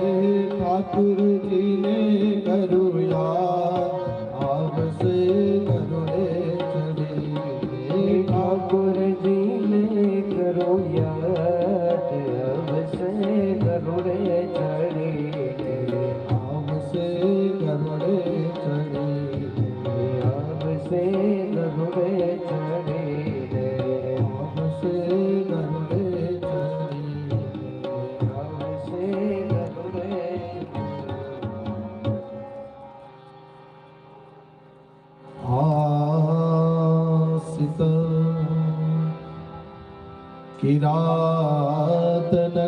હે ઠાકુરજીને કરો યાદ આવશે કરો ચડી ઠાકુર વિરાટનગરે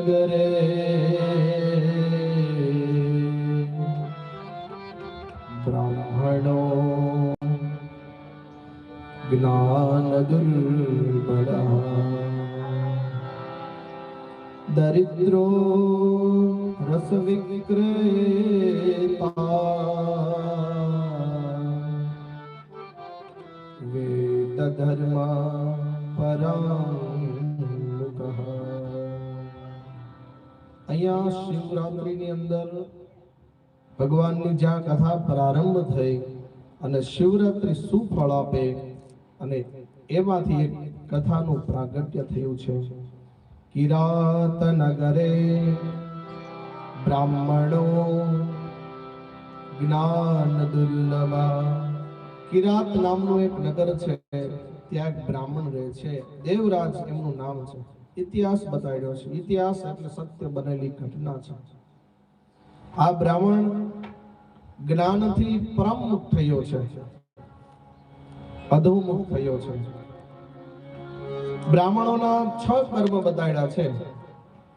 બ્રાહ્મણો જ્ઞાનદુર્બળા દરિદ્રો રસવિક્રે શિવરાત્રિની અંદર ભગવાનની જ્યાં કથા પ્રારંભ થઈ અને શિવરાત્રિ શું ફળ આપે અને એમાંથી એક કથાનું પ્રાગટ્ય થયું છે. કિરાત નગરે બ્રાહ્મણો જ્ઞાન દુર્લભા. કિરાત નામનું એક નગર છે, ત્યાં એક બ્રાહ્મણ રહે છે. દેવરાજ એમનું નામ છે. ઇતિહાસ બતાવ્યો છે. ઇતિહાસ એટલે સત્ય બનેલી ઘટના છે. આ બ્રાહ્મણ જ્ઞાનથી પરમુખ થયો છે. અધોમુખ થયો છે. બ્રાહ્મણોના છ કર્મ બતાવ્યા છે.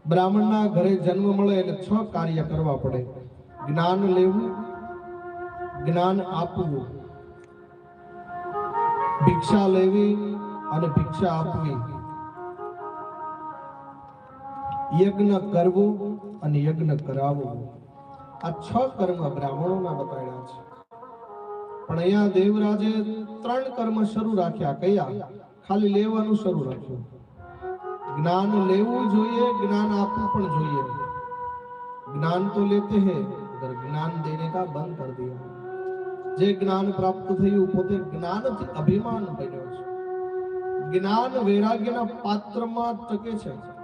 બ્રાહ્મણના ઘરે જન્મ મળે એટલે છ કાર્ય કરવા પડે. જ્ઞાન લેવું, જ્ઞાન આપવું. ભિક્ષા લેવી અને ભિક્ષા આપવી. યજ્ઞ કરવું અને યજ્ઞ કરાવવું. આ છ કર્મ બ્રાહ્મણોના બતાવ્યા છે. પણ અહીંયા દેવરાજે ત્રણ કર્મ શરૂ રાખ્યા. કયા? ખાલી લેવાનું શરૂ રાખ્યું. જ્ઞાન લેવું જોઈએ, જ્ઞાન આપવું પણ જોઈએ. જ્ઞાન તો લેતે હે, અગર જ્ઞાન દેને કા બંધ કર દિયા. જે જ્ઞાન પ્રાપ્ત થયું, પોતે જ્ઞાનથી અભિમાન બન્યો છે. જ્ઞાન વૈરાગ્યના પાત્રમાં ટકે છે.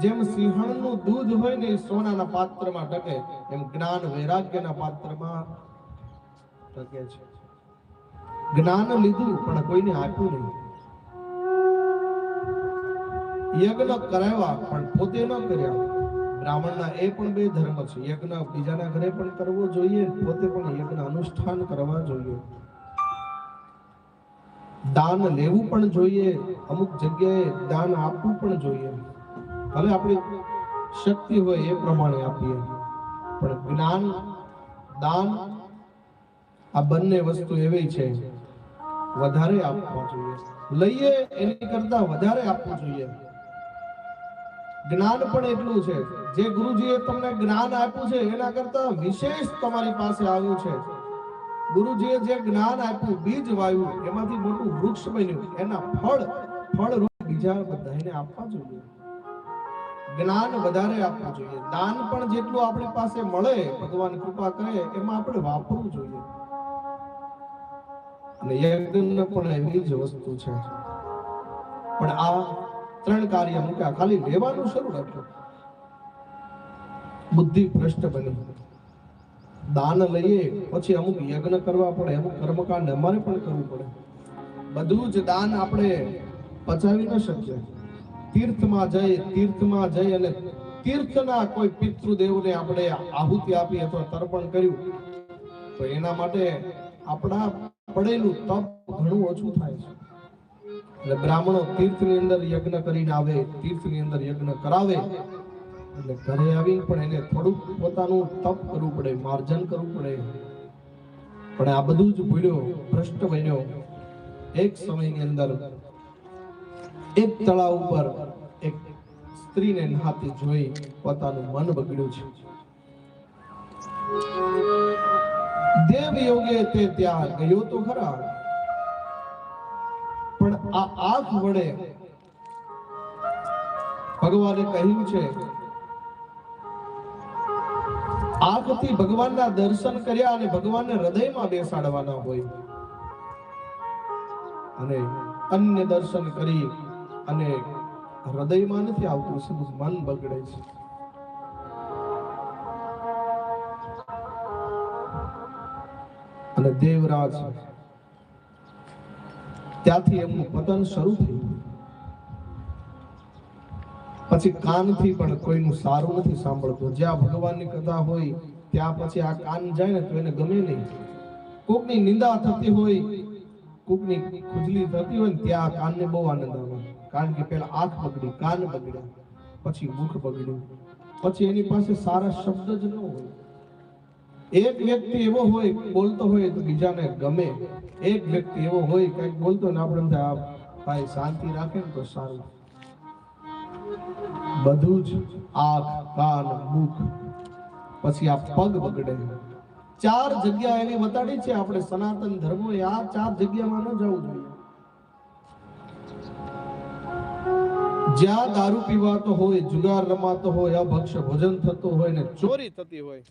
જેમ સિંહણનું દૂધ હોય ને સોનાના પાત્રમાં ટકે, એમ જ્ઞાન વૈરાગ્યના પાત્રમાં ટકે છે. જ્ઞાન લીધું, પણ કોઈને આપ્યું નહીં. યજ્ઞ કરાવ્યા, પણ પોતે ન કર્યા. બ્રાહ્મણના એ પણ બે ધર્મ છે. યજ્ઞ બીજાના ઘરે પણ કરવો જોઈએ, પોતે પણ યજ્ઞ અનુષ્ઠાન કરવા જોઈએ. દાન લેવું પણ જોઈએ, અમુક જગ્યાએ દાન આપવું પણ જોઈએ. ભલે આપણી શક્તિ હોય એ પ્રમાણે આપીએ, પણ જ્ઞાન, દાન, આ બંને વસ્તુ એવી છે, વધારે આપવા જોઈએ. લઈએ એની કરતા વધારે આપવું જોઈએ. જ્ઞાન પણ એટલું છે. જે ગુરુજીએ તમને જ્ઞાન આપ્યું છે, એના કરતા વિશેષ તમારી પાસે આવ્યું છે. ગુરુજીએ જે જ્ઞાન આપ્યું, બીજ વાવ્યું, એમાંથી મોટું વૃક્ષ બન્યું, એના ફળ ફળ રૂપ બીજા બધાને આપવા જોઈએ. જ્ઞાન વધારે આપવું જોઈએ. દાન પણ જેટલું આપણી પાસે મળે, ભગવાન કૃપા કરે, એમાં આપણે વાપરવું જોઈએ. અને યજ્ઞ પણ એવી જ વસ્તુ છે. પણ આ ત્રણ કાર્ય મૂક્યા ખાલી લેવાનું શરૂ રાખ્યું. બુદ્ધિ ભ્રષ્ટ બની દાન લઈએ, પછી અમુક યજ્ઞ કરવા પડે, અમુક કર્મકાંડ અમારે પણ કરવું પડે. બધું જ દાન આપણે પચાવી ન શકીએ. તીર્થમાં જઈ તીર્થમાં જઈ અને તીર્થના કોઈ પિતૃદેવને આપણે આહુતિ આપી અથવા તર્પણ કર્યું, તો એના માટે આપણા પડેલું તપ ઘણું ઓછું થાય છે. એટલે બ્રાહ્મણો તીર્થની અંદર યજ્ઞ કરીને આવે, તીર્થની અંદર યજ્ઞ કરાવે, એટલે ઘરે આવી પણ એને થોડુંક પોતાનું તપ કરવું પડે, માર્જન કરવું પડે. પણ આ બધું જ ભૂલ્યો, ભ્રષ્ટ બન્યો. એક સમયની અંદર એક તળાવ ઉપર એક સ્ત્રીને નહાતી જોઈ પોતાનું મન બગડ્યું છે. દેવ યોગે તે ત્યાં ગયો તો ખરા. પણ આ આંખ વડે ભગવાને કહ્યું છે આંખથી ભગવાનના દર્શન કર્યા અને ભગવાનને હૃદયમાં બેસાડવાના હોય. અને અન્ય દર્શન કરી અને હૃદયમાં નથી આવતું સીધું મન બગડે છે? અને દેવરાજ ત્યાંથી એમનું પતન શરૂ થયું પછી કાનથી પણ કોઈનું સારું નથી સાંભળતું. જ્યાં ભગવાનની કથા હોય, ત્યાં પછી આ કાન જાય ને તો એને ગમે નહીં. કોકની નિંદા થતી હોય, કોકની ખુજલી થતી હોય ને ત્યાં કાનને બહુ આનંદ આવે. કારણ કે પેલા આંખ બગડી, કાન બગડ્યા પછી મુખ બગડ્યું પછી એની પાસે સારા શબ્દ જ ન હોય. એક વ્યક્તિ એવો હોય, બોલતો હોય તો બીજાને ગમે. એક વ્યક્તિ એવો હોય, કંઈક બોલતો ને આપણે ભાઈ શાંતિ રાખે ને તો સારું. બધું જ આંખ, કાન, મુખ. પછી આ પગ બગડે. ચાર જગ્યા એની બતાડી છે આપણે સનાતન ધર્મો આ ચાર જગ્યામાં ન જવું જોઈએ. જ્યાં દારૂ પીવાતો હોય જુગાર રમાતો હોય, અભક્ષ ભોજન થતું હોય ને ચોરી થતી હોય.